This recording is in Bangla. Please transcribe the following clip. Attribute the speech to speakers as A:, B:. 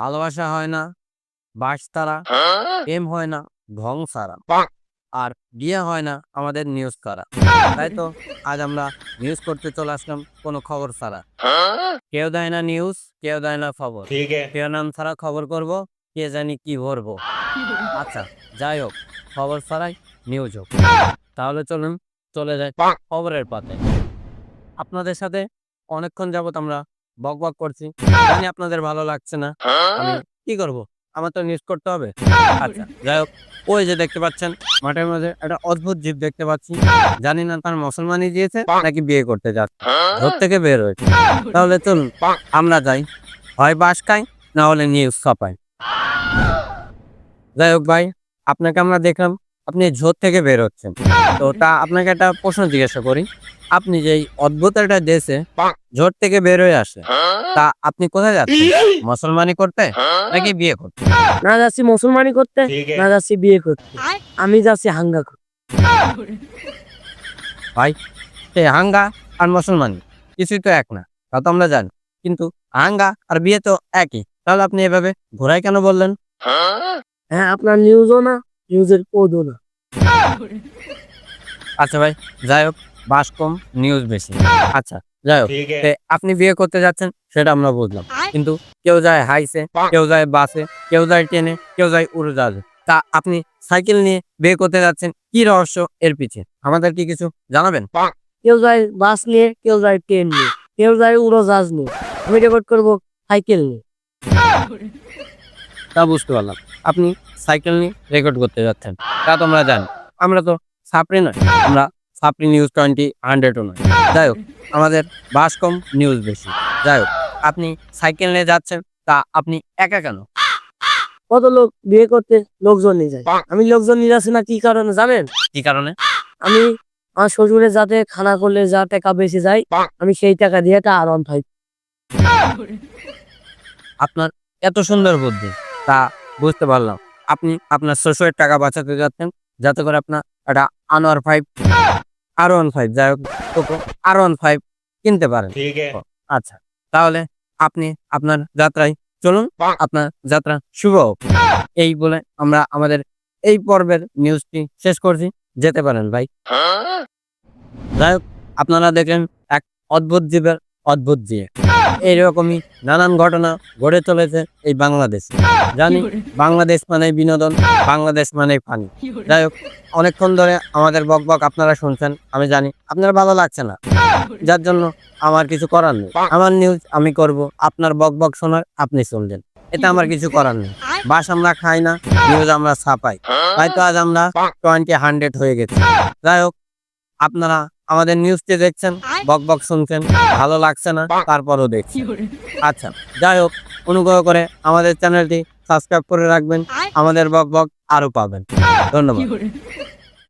A: ভালোবাসা হয় না বাস তারা প্রেম হয় না ঢং সারা। আর বিয়ে হয় না আমাদের নিউজ করা। তাই তো আজ আমরা নিউজ করতে চলে আসলাম কোনো খবর ছাড়া। কেউ দেয় না নিউজ কেউ দেয় না খবর। কেউ নাম ছাড়া খবর করব কে জানি কি ভরবো। আচ্ছা যাই হোক খবর ছাড়াই নিউজ হোক। তাহলে চলুন চলে যাই খবরের পাতে। আপনাদের সাথে অনেকক্ষণ যাবত আমরা বক বক করছি। জানি আপনাদের ভালো লাগছে না। আমি কি করব? আমার তো নিউজ করতে হবে। আচ্ছা যাই হোক, ওই যে দেখতে পাচ্ছেন, মাঠের মধ্যে একটা অদ্ভুত জীব দেখতে পাচ্ছি। জানি না তার মুসলমানই দিয়েছে নাকি বিয়ে করতে যাচ্ছে। ঘর থেকে বের হয়েছে। তাহলে চলুন, আমরা যাই। হয় বাস খাই, না হলে নিউজ ছাপাই। যাই হোক ভাই, আপনাকে আমরা দেখলাম। আপনি ঝোর থেকে বের হচ্ছেন। তো তা আপনাকে একটা প্রশ্ন জিজ্ঞাসা করি। আপনি যে অদ্ভুত একটা দেশে ঝোর থেকে বের হয়ে আসে তা আপনি কোথায় যাচ্ছেন? মুসলমানি করতে নাকি বিয়ে করতে?
B: না যাচ্ছি মুসলমানি করতে না যাচ্ছি বিয়ে করতে। আমি যাচ্ছি হাঙ্গা করতে।
A: ভাই সে হাঙ্গা আর মুসলমানি কিছুই তো এক না তা তো আমরা জানি। কিন্তু হাঙ্গা আর বিয়ে তো একই। তাহলে আপনি এভাবে ঘোরায় কেন বললেন?
B: হ্যাঁ আপনার নিউজও না। নিউজের কোদও না।
A: আচ্ছা ভাই যাই হোক বাস কম নিউজ বেশি। আচ্ছা যাই হোক আপনি বিয়ে করতে যাচ্ছেন সেটা আমরা বুঝলাম। কিন্তু কেউ যায় হাইসে কেউ যায় বাসে কেউ যায় ট্রেনে কেউ যায় উড়োজাহাজে। তা আপনি সাইকেল নিয়ে বিয়ে করতে যাচ্ছেন কি রহস্য এর পিছে? আমাদের কি কিছু জানাবেন?
B: কেউ যায় বাস নিয়ে কেউ যায় ট্রেন নিয়ে কেউ যায় উড়োজাহাজ নিয়ে। আমি রেকর্ড করব সাইকেল নিয়ে।
A: তা বুঝতে পারলাম। আপনি সাইকেল নিয়ে রেকর্ড করতে যাচ্ছেন। তা তো আমরা জানি। আমরা তো সাপড়ি নয় আমরা সাপড়ি নিউজ টোয়েন্টি হান্ড্রেডও নয় যাই হোক আমাদের বাস কম নিউজ বেশি। যাই হোক আপনি সাইকেল নিয়ে যাচ্ছেন তা আপনি একা কেন?
B: কত লোক বিয়ে করতে লোকজন নিয়ে যায়। আমি লোকজন নিয়ে যাচ্ছি না কি কারণে জানেন?
A: কি কারণে?
B: আমি আমার শ্বশুরে যাতে খানা করলে যা টাকা বেশি যায় আমি সেই টাকা দিয়ে একটা আর ওয়ান ফাইভ
A: আপনার এত সুন্দর বুদ্ধি। তা বুঝতে পারলাম। আপনি আপনার শ্বশুরের টাকা বাঁচাতে যাচ্ছেন যাতে করে আপনার একটা আনোয়ার ফাইভ আর ওয়ান ফাইভ যাই হোক আর ওয়ান ফাইভ কিনতে পারেন। আচ্ছা তাহলে আপনি আপনার যাত্রায় চলুন আপনার যাত্রা শুভ এই বলে আমরা আমাদের এই পর্বের নিউজটি শেষ করছি। যেতে পারেন ভাই। হ্যাঁ? যাই হোক আপনারা দেখলেন এক অদ্ভুত জীবের অদ্ভুত জীব এইরকমই নানান ঘটনা ঘটে চলেছে এই বাংলাদেশ। জানি বাংলাদেশ মানে বিনোদন বাংলাদেশ মানে পানি যাই হোক অনেকক্ষণ ধরে আমাদের বক বক আপনারা শুনছেন আমি জানি আপনার ভালো লাগছে না। যার জন্য আমার কিছু করার নেই। আমার নিউজ আমি করব আপনার বক বক শোনার আপনি শুনলেন। এটা আমার কিছু করার নেই। বাস আমরা খাই না নিউজ আমরা ছাপাই। হয়তো আজ আমরা টোয়েন্টি হান্ড্রেড হয়ে গেছি। যাই হোক আপনারা আমাদের নিউজটি দেখছেন বক বক শুনছেন ভালো লাগছে না তারপরও দেখছি। আচ্ছা যাই হোক অনুগ্রহ করে আমাদের চ্যানেলটি সাবস্ক্রাইব করে রাখবেন আমাদের বক বক আরও পাবেন। ধন্যবাদ।